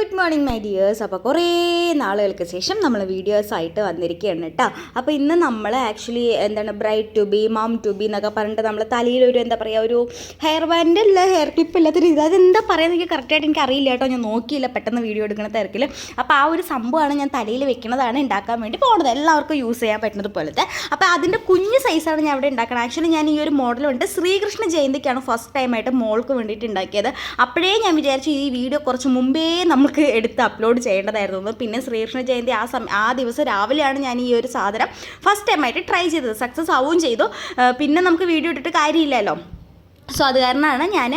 Good morning my dears അപ്പോൾ കുറേ നാളുകൾക്ക് ശേഷം നമ്മൾ വീഡിയോസ് ആയിട്ട് വന്നിരിക്കുകയാണ് കേട്ടോ അപ്പോൾ ഇന്ന് നമ്മൾ ആക്ച്വലി എന്താണ് bride to be mom to be എന്നൊക്കെ പറഞ്ഞിട്ട് നമ്മൾ തലയിൽ ഒരു എന്താ പറയുക ഒരു ഹെയർ ബാൻഡ് അല്ല ഹെയർ ക്ലിപ്പ് ഇല്ലാത്ത രീതി. അതെന്താ പറയുന്നത് എനിക്ക് കറക്റ്റായിട്ട് എനിക്ക് അറിയില്ല കേട്ടോ ഞാൻ നോക്കിയില്ല പെട്ടെന്ന് വീഡിയോ എടുക്കുന്ന തിരക്കിൽ അപ്പോൾ ആ ഒരു സംഭവമാണ് ഞാൻ തലയിൽ വെക്കുന്നതാണ് ഉണ്ടാക്കാൻ വേണ്ടി പോകുന്നത് എല്ലാവർക്കും യൂസ് ചെയ്യാൻ പറ്റുന്നത് പോലത്തെ. അപ്പോൾ അതിന്റെ കുഞ്ഞ് സൈസാണ് ഞാൻ ഇവിടെ ഉണ്ടാക്കുന്നത് ആക്ച്വലി ഞാൻ ഈ ഒരു മോഡൽ ഉണ്ട്. ശ്രീകൃഷ്ണ ജയന്തിക്കാണ് ഫസ്റ്റ് ടൈമായിട്ട് മോൾക്ക് വേണ്ടിയിട്ട് ഉണ്ടാക്കിയത് അപ്പോഴേ ഞാൻ വിചാരിച്ചു ഈ വീഡിയോ കുറച്ച് മുമ്പേ നമുക്ക് എടുത്ത് അപ്ലോഡ് ചെയ്യേണ്ടതായിരുന്നു പിന്നെ ശ്രീകൃഷ്ണ ജയന്തി ആ സമയം ആ ദിവസം രാവിലെയാണ് ഞാൻ ഈ ഒരു സാധനം ഫസ്റ്റ് ടൈമായിട്ട് ട്രൈ ചെയ്തത്. സക്സസ് ആവുകയും ചെയ്തു. പിന്നെ നമുക്ക് വീഡിയോ ഇട്ടിട്ട് കാര്യമില്ലല്ലോ. സോ അത് കാരണമാണ് ഞാൻ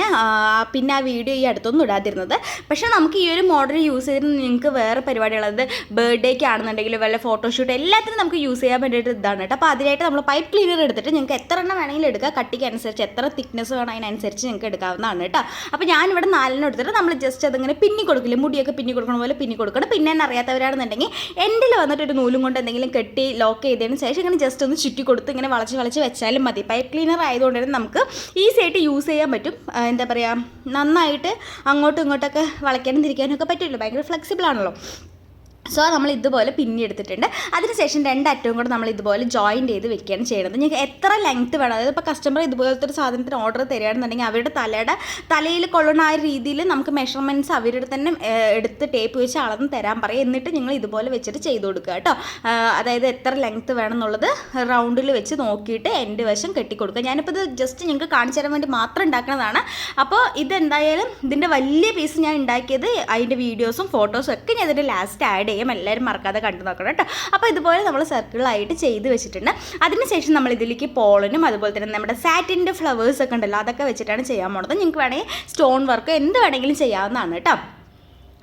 പിന്നെ ആ വീഡിയോ ഈ അടുത്തൊന്നും ഇടാതിരുന്നത്. പക്ഷേ നമുക്ക് ഈ ഒരു മോഡൽ യൂസ് ചെയ്തിട്ട് നിങ്ങൾക്ക് വേറെ പരിപാടികളത് ബർത്ത്ഡേക്ക് ആണെന്നുണ്ടെങ്കിൽ വല്ല ഫോട്ടോഷൂട്ട് എല്ലാത്തിനും നമുക്ക് യൂസ് ചെയ്യാൻ വേണ്ടിയിട്ട് ഇതാണ് കേട്ടോ. അപ്പോൾ അതിനായിട്ട് നമ്മൾ പൈപ്പ് ക്ലീനർ എടുത്തിട്ട് നിങ്ങൾക്ക് എത്ര എണ്ണം വേണമെങ്കിലും എടുക്കാം. കട്ടിക്ക് അനുസരിച്ച് എത്ര തിക്നെസ് വേണം അതിനനുസരിച്ച് നിങ്ങൾക്ക് എടുക്കാവുന്നതാണ് കേട്ടോ. അപ്പോൾ ഞാനിവിടെ നാലെണ്ണം എടുത്തിട്ട് നമ്മൾ ജസ്റ്റ് അതിങ്ങനെ പിന്നി കൊടുക്കില്ല മുടിയൊക്കെ പിന്നി കൊടുക്കണ പോലെ പിന്നി കൊടുക്കണം. പിന്നെ എന്നെ അറിയാത്തവരാണെന്നുണ്ടെങ്കിൽ എന്റെ വന്നിട്ട് ഒരു നൂലും കൊണ്ട് എന്തെങ്കിലും കെട്ടി ലോക്ക് ചെയ്തതിന് ശേഷം ഇങ്ങനെ ജസ്റ്റ് ഒന്ന് ചുറ്റി കൊടുത്ത് ഇങ്ങനെ വളച്ച് വളച്ച് വെച്ചാലും മതി. പൈപ്പ് ക്ലീനർ ആയതുകൊണ്ട് തന്നെ നമുക്ക് ഈസി ആയിട്ട് യൂസ് ചെയ്യാൻ പറ്റും. എന്താ പറയുക നന്നായിട്ട് അങ്ങോട്ടും ഇങ്ങോട്ടൊക്കെ വളയ്ക്കാനും തിരിക്കാനും ഒക്കെ പറ്റുമല്ലോ ഭയങ്കര ഫ്ലെക്സിബിൾ ആണല്ലോ. സോ നമ്മൾ ഇതുപോലെ പിന്നി എടുത്തിട്ടുണ്ട്. അതിനുശേഷം രണ്ടറ്റവും കൂടെ നമ്മൾ ഇതുപോലെ ജോയിൻ ചെയ്ത് വെക്കുകയാണ് ചെയ്യുന്നത്. നിങ്ങൾക്ക് എത്ര ലെങ്ത് വേണം? അതായത് ഇപ്പോൾ കസ്റ്റമർ ഇതുപോലത്തെ ഒരു സാധനത്തിന് ഓർഡർ തരികയാണെന്നുണ്ടെങ്കിൽ അവരുടെ തലയുടെ തലയിൽ കൊള്ളുന്ന ആ രീതിയിൽ നമുക്ക് മെഷർമെന്റ്സ് അവരുടെ തന്നെ എടുത്ത് ടേപ്പ് വെച്ച് അളന്ന് തരാൻ പറയും. എന്നിട്ട് നിങ്ങൾ ഇതുപോലെ വെച്ചിട്ട് ചെയ്ത് കൊടുക്കുക കേട്ടോ. അതായത് എത്ര ലെങ്ത് വേണം എന്നുള്ളത് റൗണ്ടിൽ വെച്ച് നോക്കിയിട്ട് എന്റെ വശം കെട്ടിക്കൊടുക്കുക ഞാനിപ്പോൾ ഇത് ജസ്റ്റ് നിങ്ങൾക്ക് കാണിച്ചു തരാൻ വേണ്ടി മാത്രം ഉണ്ടാക്കുന്നതാണ്. അപ്പോൾ ഇതെന്തായാലും ഇതിന്റെ വലിയ പീസ് ഞാൻ ഉണ്ടാക്കിയത് അതിന്റെ വീഡിയോസും ഫോട്ടോസും ഒക്കെ ഞാൻ ഇതിന്റെ ലാസ്റ്റ് ആഡ് ചെയ്യും. എല്ലാവരും മറക്കാതെ കണ്ടു നോക്കണം കേട്ടോ. അപ്പോൾ ഇതുപോലെ നമ്മൾ സർക്കിളായിട്ട് ചെയ്ത് വെച്ചിട്ടുണ്ട്. അതിനുശേഷം നമ്മൾ ഇതിലേക്ക് പോളനും അതുപോലെ തന്നെ നമ്മുടെ സാറ്റിന്റെ ഫ്ലവേഴ്സ് ഒക്കെ ഉണ്ടല്ലോ അതൊക്കെ വെച്ചിട്ടാണ് ചെയ്യാൻ പോണത്. നിങ്ങൾക്ക് വേണമെങ്കിൽ സ്റ്റോൺ വർക്ക് എന്ത് വേണമെങ്കിലും ചെയ്യാവുന്നതാണ് കേട്ടോ.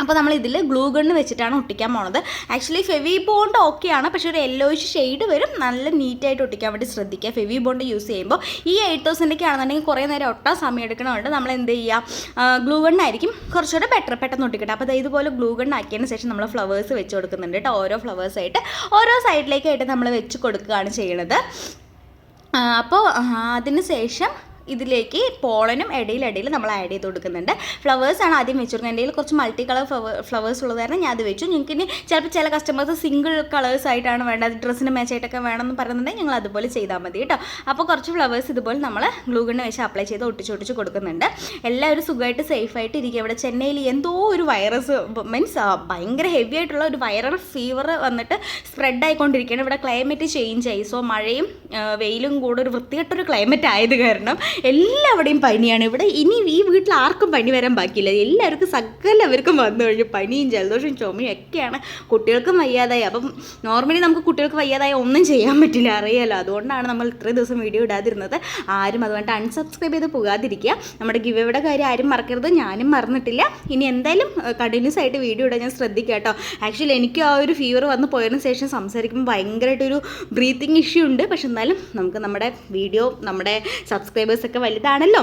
അപ്പോൾ നമ്മൾ ഇതിൽ ഗ്ലൂ ഗണ്ണ് വെച്ചിട്ടാണ് ഒട്ടിക്കാൻ പോണത്. ആക്ച്വലി ഫെവി ബോണ്ട് ഓക്കെയാണ് പക്ഷേ ഒരു യെല്ലോയിഷ് ഷെയ്ഡ് വരും. നല്ല നീറ്റായിട്ട് ഒട്ടിക്കാൻ വേണ്ടി ശ്രദ്ധിക്കുക. ഫെവി ബോണ്ട് യൂസ് ചെയ്യുമ്പോൾ ഈ എയ്റ്റ് തൗസൻഡൊക്കെ ആണെന്നുണ്ടെങ്കിൽ കുറേ നേരം ഒട്ടാ സമയം എടുക്കണമുണ്ട് നമ്മൾ എന്ത് ചെയ്യുക ഗ്ലൂ ഗണ്ണായിരിക്കും കുറച്ചുകൂടെ ബെറ്റർ പെട്ടെന്ന് ഒട്ടിക്കട്ടെ. അപ്പോൾ ഇതുപോലെ ഗ്ലൂ ഗണ്ണാക്കിയതിന് ശേഷം നമ്മൾ ഫ്ലവേഴ്സ് വെച്ച് കൊടുക്കുന്നുണ്ട് കേട്ടോ. ഓരോ ഫ്ലവേഴ്സായിട്ട് ഓരോ സൈഡിലേക്കായിട്ട് നമ്മൾ വെച്ച് കൊടുക്കുകയാണ് ചെയ്യണത്. അപ്പോൾ അതിന് ശേഷം ഇതിലേക്ക് പോളനും ഇടയിൽ നമ്മൾ ആഡ് ചെയ്ത് കൊടുക്കുന്നുണ്ട്. ഫ്ലവേഴ്സ് ആണ് ആദ്യം വെച്ചു കൊടുക്കുന്നത് എന്റെ കുറച്ച് മൾട്ടി കളർ ഫ്ലവേഴ്സ് ഉള്ളത് കാരണം ഞാൻ അത് വെച്ചു. ഞങ്ങൾക്ക് ഇനി ചിലപ്പോൾ ചില കസ്റ്റമേഴ്സ് സിംഗിൾ കളേഴ്സ് ആയിട്ടാണ് വേണ്ടത്. ഡ്രസ്സിന് മാച്ചായിട്ടൊക്കെ വേണമെന്ന് പറയുന്നുണ്ടെങ്കിൽ ഞങ്ങൾ അതുപോലെ ചെയ്താൽ മതി കേട്ടോ. അപ്പോൾ കുറച്ച് ഫ്ലവേഴ്സ് ഇതുപോലെ നമ്മൾ ഗ്ലൂഗണ്ണ് വെച്ച് അപ്ലൈ ചെയ്ത് ഒട്ടിച്ച് ഒട്ടിച്ച് കൊടുക്കുന്നുണ്ട്. എല്ലാവരും സുഖമായിട്ട് സേഫ് ആയിട്ട് ഇരിക്കുക. ഇവിടെ ചെന്നൈയിൽ എന്തോ ഒരു വൈറസ് മീൻസ് ഭയങ്കര ഹെവി ആയിട്ടുള്ള ഒരു വൈറൽ ഫീവർ വന്നിട്ട് സ്പ്രെഡ് ആയിക്കൊണ്ടിരിക്കുകയാണ്. ഇവിടെ ക്ലൈമറ്റ് ചേഞ്ച് ആയി. സോ മഴയും വെയിലും കൂടെ ഒരു വൃത്തികെട്ടൊരു ക്ലൈമറ്റ് ആയത് കാരണം എല്ലാവിടെയും പനിയാണ്. ഇവിടെ ഇനി ഈ വീട്ടിൽ ആർക്കും പനി വരാൻ ബാക്കിയില്ല. എല്ലാവർക്കും സകലവർക്കും വന്നു കഴിഞ്ഞു. പനിയും ജലദോഷവും ചുമയും ഒക്കെയാണ് കുട്ടികൾക്കും വയ്യാതായി. അപ്പം നോർമലി നമുക്ക് കുട്ടികൾക്ക് വയ്യാതായി ഒന്നും ചെയ്യാൻ പറ്റില്ല. അറിയാലോ. അതുകൊണ്ടാണ് നമ്മൾ ഇത്രയും ദിവസം വീഡിയോ ഇടാതിരുന്നത്. ആരും അതുകൊണ്ട് അൺസബ്സ്ക്രൈബ് ചെയ്ത് പോകാതിരിക്കുക. നമ്മുടെ ഗിവയുടെ കാര്യം ആരും മറക്കരുത്. ഞാനും മറന്നിട്ടില്ല. ഇനി എന്തായാലും കണ്ടിന്യൂസ് ആയിട്ട് വീഡിയോ ഇടാൻ ഞാൻ ശ്രദ്ധിക്കാം കേട്ടോ. ആക്ച്വലി എനിക്ക് ആ ഒരു ഫീവർ വന്ന് പോയതിനു ശേഷം സംസാരിക്കുമ്പോൾ ഭയങ്കരമായിട്ടൊരു ബ്രീത്തിങ് ഇഷ്യൂ ഉണ്ട്. പക്ഷെ എന്നാലും നമുക്ക് നമ്മുടെ വീഡിയോ നമ്മുടെ സബ്സ്ക്രൈബേഴ്സ് ഒക്കെ വലുതാണല്ലോ.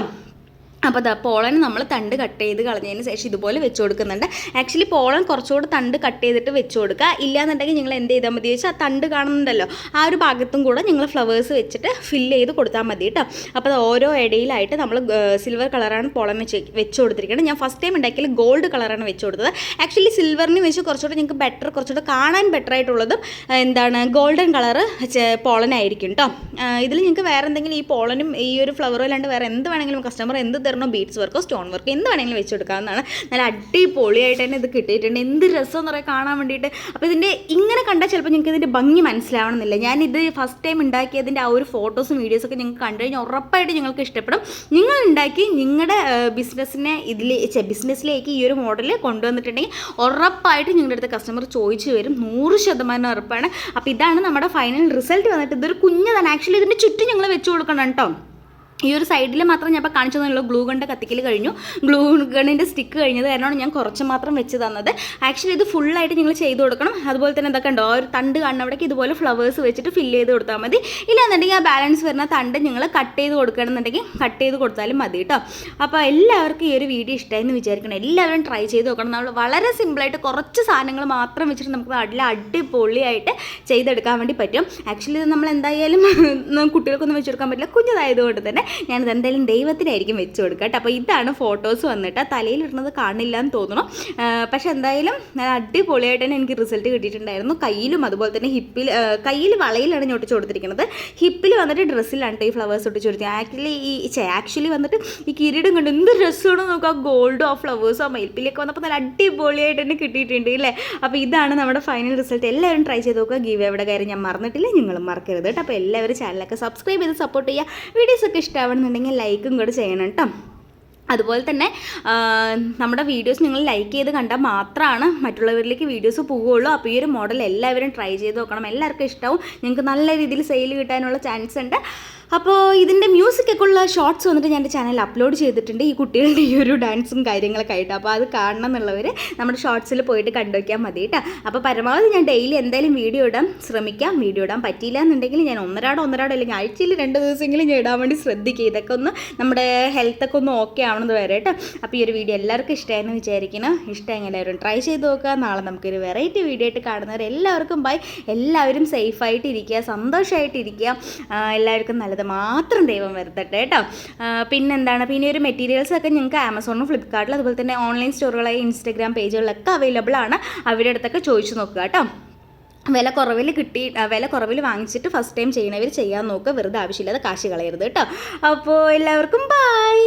അപ്പോൾ ദാ പോളൻ നമ്മൾ തണ്ട് കട്ട് ചെയ്ത് കളഞ്ഞതിന് ശേഷം ഇതുപോലെ വെച്ച് കൊടുക്കുന്നുണ്ട്. ആക്ച്വലി പോളൻ കുറച്ചുകൂടെ തണ്ട് കട്ട് ചെയ്തിട്ട് വെച്ച് കൊടുക്കുക ഇല്ലാന്നുണ്ടെങ്കിൽ നിങ്ങൾ എന്ത് ചെയ്താൽ മതി വെച്ചാൽ ആ തണ്ട് കാണുന്നുണ്ടല്ലോ. ആ ഒരു ഭാഗത്തും കൂടെ നിങ്ങൾ ഫ്ലവേഴ്സ് വെച്ചിട്ട് ഫില്ല് ചെയ്ത് കൊടുത്താൽ മതി കേട്ടോ അപ്പോൾ ഓരോ ഇടയിലായിട്ട് നമ്മൾ സിൽവർ കളറാണ് പോളൻ വെച്ച് വെച്ച് കൊടുത്തിരിക്കുന്നത് ഞാൻ ഫസ്റ്റ് ടൈം ഉണ്ടാക്കിയാൽ ഗോൾഡ് കളറാണ് വെച്ച് കൊടുത്തത്. ആക്ച്വലി സിൽവറിന് വെച്ച് കുറച്ചുകൂടെ നിങ്ങൾക്ക് ബെറ്റർ കുറച്ചുകൂടെ കാണാൻ ബെറ്റർ ആയിട്ടുള്ളതും എന്താണ് ഗോൾഡൻ കളറ് പോളനായിരിക്കും കേട്ടോ ഇതിൽ നിങ്ങൾക്ക് വേറെ എന്തെങ്കിലും ഈ പോളനും ഈ ഒരു ഫ്ലവറും അല്ലാണ്ട് വേറെ എന്ത് വേണമെങ്കിലും കസ്റ്റമർ എന്ത് തരണോ ബീഡ്സ് വർക്കോ സ്റ്റോൺ വർക്കോ എന്ത് വേണമെങ്കിലും വെച്ച് കൊടുക്കാവുന്നതാണ്. നല്ല അടിപൊളിയായിട്ട് തന്നെ ഇത് കിട്ടിയിട്ടുണ്ട്. എന്ത് രസം എന്ന് പറയാൻ കാണാൻ വേണ്ടിയിട്ട്. അപ്പോൾ ഇതിന്റെ ഇങ്ങനെ കണ്ടാൽ ചിലപ്പോൾ നിങ്ങൾക്ക് ഇതിന്റെ ഭംഗി മനസ്സിലാവണമെന്നില്ല. ഞാനിത് ഫസ്റ്റ് ടൈം ഉണ്ടാക്കിയതിന്റെ ആ ഒരു ഫോട്ടോസും വീഡിയോസൊക്കെ നിങ്ങൾക്ക് കണ്ടു കഴിഞ്ഞാൽ ഉറപ്പായിട്ട് നിങ്ങൾക്ക് ഇഷ്ടപ്പെടും. നിങ്ങൾ ഉണ്ടാക്കി നിങ്ങളുടെ ബിസിനസ്സിനെ ഇതിൽ ബിസിനസ്സിലേക്ക് ഈ ഒരു മോഡൽ കൊണ്ടുവന്നിട്ടുണ്ടെങ്കിൽ ഉറപ്പായിട്ട് നിങ്ങളുടെ അടുത്ത് കസ്റ്റമർ ചോദിച്ചു വരും. നൂറ് ശതമാനം ഉറപ്പാണ്. അപ്പോൾ ഇതാണ് നമ്മുടെ ഫൈനൽ റിസൾട്ട് വന്നിട്ട്. ഇതൊരു കുഞ്ഞതാണ്. ആക്ച്വലി ഇതിന്റെ ചുറ്റും ഞങ്ങൾ വെച്ച് കൊടുക്കണം കേട്ടോ. ഈ ഒരു സൈഡിൽ മാത്രം ഞാൻ ഇപ്പോൾ കാണിച്ചു തന്നുള്ളൂ. ഗ്ലൂ ഗണ്ണിന്റെ കത്തിക്കൽ കഴിഞ്ഞു. ഗ്ലൂ ഗണ്ണിന്റെ സ്റ്റിക്ക് കഴിഞ്ഞത് കാരണമാണ് ഞാൻ കുറച്ച് മാത്രം വെച്ച് തന്നത്. ആക്ച്വലി ഇത് ഫുള്ളായിട്ട് നിങ്ങൾ ചെയ്ത് കൊടുക്കണം. അതുപോലെ തന്നെ എന്തൊക്കെ ഉണ്ടോ? ഒരു തണ്ട് കാണുന്നവിടേക്ക് ഇതുപോലെ ഫ്ലവേഴ്സ് വെച്ചിട്ട് ഫില്ല് ചെയ്ത് കൊടുത്താൽ മതി. ഇല്ലാന്നുണ്ടെങ്കിൽ ആ ബാലൻസ് വരുന്ന തണ്ട് നിങ്ങൾ കട്ട് ചെയ്ത് കൊടുക്കണമെന്നുണ്ടെങ്കിൽ കട്ട് ചെയ്ത് കൊടുത്താലും മതി കേട്ടോ അപ്പോൾ എല്ലാവർക്കും ഈ ഒരു വീഡിയോ ഇഷ്ടമായിരുന്നു വിചാരിക്കണം. എല്ലാവരും ട്രൈ ചെയ്ത് നോക്കണം. നമ്മൾ വളരെ സിമ്പിളായിട്ട് കുറച്ച് സാധനങ്ങൾ മാത്രം വെച്ചിട്ട് നമുക്ക് നല്ല അടിപൊളിയായിട്ട് ചെയ്തെടുക്കാൻ വേണ്ടി പറ്റും. ആക്ച്വലി ഇത് നമ്മൾ എന്തായാലും കുട്ടികൾക്കൊന്നും വെച്ചെടുക്കാൻ പറ്റില്ല. കുഞ്ഞതായതുകൊണ്ട് തന്നെ ഞാനിത് എന്തായാലും ദൈവത്തിനായിരിക്കും വെച്ച് കൊടുക്കുക കേട്ടോ. അപ്പോൾ ഇതാണ് ഫോട്ടോസ് വന്നിട്ട് തലയിലിടുന്നത് കാണില്ല എന്ന് തോന്നുന്നു പക്ഷേ എന്തായാലും അടിപൊളിയായിട്ട് തന്നെ എനിക്ക് റിസൾട്ട് കിട്ടിയിട്ടുണ്ടായിരുന്നു. കയ്യിലും അതുപോലെ തന്നെ ഹിപ്പിൽ കയ്യിൽ വളയിലാണ് ഞാൻ ഒട്ടിച്ച് കൊടുത്തിരിക്കുന്നത്. ഹിപ്പിൽ വന്നിട്ട് ഡ്രസ്സിലാണ് ഈ ഫ്ലവേഴ്സ് ഒട്ടിച്ച് കൊടുത്തത്. ആക്ച്വലി ഈ ആക്ച്വലി വന്നിട്ട് ഈ കിരീടം കൊണ്ട്. എന്ത് ഡ്രസ്സാണ് നോക്കുക. ഗോൾഡോ ആ ഫ്ലവേഴ്സും ആ മയിൽപ്പിലേക്ക് വന്നപ്പോൾ നല്ല അടിപൊളിയായിട്ട് തന്നെ കിട്ടിയിട്ടുണ്ട് അല്ലേ അപ്പോൾ ഇതാണ് നമ്മുടെ ഫൈനൽ റിസൾട്ട് എല്ലാവരും ട്രൈ ചെയ്ത് നോക്കുക. ഗീവ് എവിടെ കാര്യം ഞാൻ മറന്നിട്ടില്ല. നിങ്ങളും മറക്കരുത് കേട്ടോ. അപ്പോൾ എല്ലാവരും ചാനലൊക്കെ സബ്സ്ക്രൈബ് ചെയ്ത് സപ്പോർട്ട് ചെയ്യുക. വീഡിയോസൊക്കെ ഇഷ്ടമാവുന്നുണ്ടെങ്കിൽ ലൈക്കും കൂടെ ചെയ്യണം കേട്ടോ. അതുപോലെ തന്നെ നമ്മുടെ വീഡിയോസ് നിങ്ങൾ ലൈക്ക് ചെയ്ത് കണ്ടാൽ മാത്രമാണ് മറ്റുള്ളവരിലേക്ക് വീഡിയോസ് പോവുകയുള്ളൂ. അപ്പോൾ ഈ ഒരു മോഡൽ എല്ലാവരും ട്രൈ ചെയ്ത് നോക്കണം. എല്ലാവർക്കും ഇഷ്ടവും നിങ്ങൾക്ക് നല്ല രീതിയിൽ സെയിൽ കിട്ടാനുള്ള ചാൻസ് ഉണ്ട്. അപ്പോൾ ഇതിന്റെ മ്യൂസിക്കൊക്കെ ഉള്ള ഷോർട്സ് വന്നിട്ട് ഞാൻ എന്റെ ചാനലിൽ അപ്ലോഡ് ചെയ്തിട്ടുണ്ട്. ഈ കുട്ടികളുടെ ഈ ഒരു ഡാൻസും കാര്യങ്ങളൊക്കെ ആയിട്ട്. അപ്പോൾ അത് കാണണം എന്നുള്ളവർ നമ്മുടെ ഷോർട്സിൽ പോയിട്ട് കണ്ടുവയ്ക്കാൻ മതി കേട്ടോ അപ്പോൾ പരമാവധി ഞാൻ ഡെയിലി എന്തായാലും വീഡിയോ ഇടാൻ ശ്രമിക്കാം. വീഡിയോ ഇടാൻ പറ്റിയില്ല എന്നുണ്ടെങ്കിൽ ഞാൻ ഒന്നരാടോ ഒന്നരാടോ അല്ലെങ്കിൽ ആഴ്ചയിൽ രണ്ട് ദിവസമെങ്കിലും ഞാൻ ഇടാൻ വേണ്ടി ശ്രദ്ധിക്കുക ഇതൊക്കെ ഒന്ന് നമ്മുടെ ഹെൽത്തൊക്കെ ഒന്ന് ഓക്കെ ആവണമെന്ന് വരെ കേട്ടോ അപ്പോൾ ഈ ഒരു വീഡിയോ എല്ലാവർക്കും ഇഷ്ടമായെന്ന് വിചാരിക്കണം ഇഷ്ടമെങ്കിൽ എല്ലാവരും ട്രൈ ചെയ്ത് നോക്കുക. നാളെ നമുക്കൊരു വെറൈറ്റി വീഡിയോ ആയിട്ട് കാണുന്നവർ എല്ലാവർക്കും ബൈ എല്ലാവരും സേഫായിട്ട് ഇരിക്കുക സന്തോഷമായിട്ട് എല്ലാവർക്കും നല്ലത് മാത്രം ദൈവം വരുത്തട്ടെ കേട്ടോ. പിന്നെന്താണ്? പിന്നെ ഒരു മെറ്റീരിയൽസ് ഒക്കെ നിങ്ങൾക്ക് ആമസോണിലും ഫ്ലിപ്കാർട്ടിലും അതുപോലെ തന്നെ ഓൺലൈൻ സ്റ്റോറുകളായ ഇൻസ്റ്റഗ്രാം പേജുകളിലൊക്കെ അവൈലബിൾ ആണ്. അവരുടെ അടുത്തൊക്കെ ചോദിച്ചു നോക്കുക കേട്ടോ. വില കുറവിൽ കിട്ടി വില കുറവിൽ വാങ്ങിച്ചിട്ട് ഫസ്റ്റ് ടൈം ചെയ്യണവർ ചെയ്യാൻ നോക്കുക. വെറുതെ ആവശ്യമില്ലാതെ കാശ് കളയരുത് കേട്ടോ. അപ്പോൾ എല്ലാവർക്കും ബൈ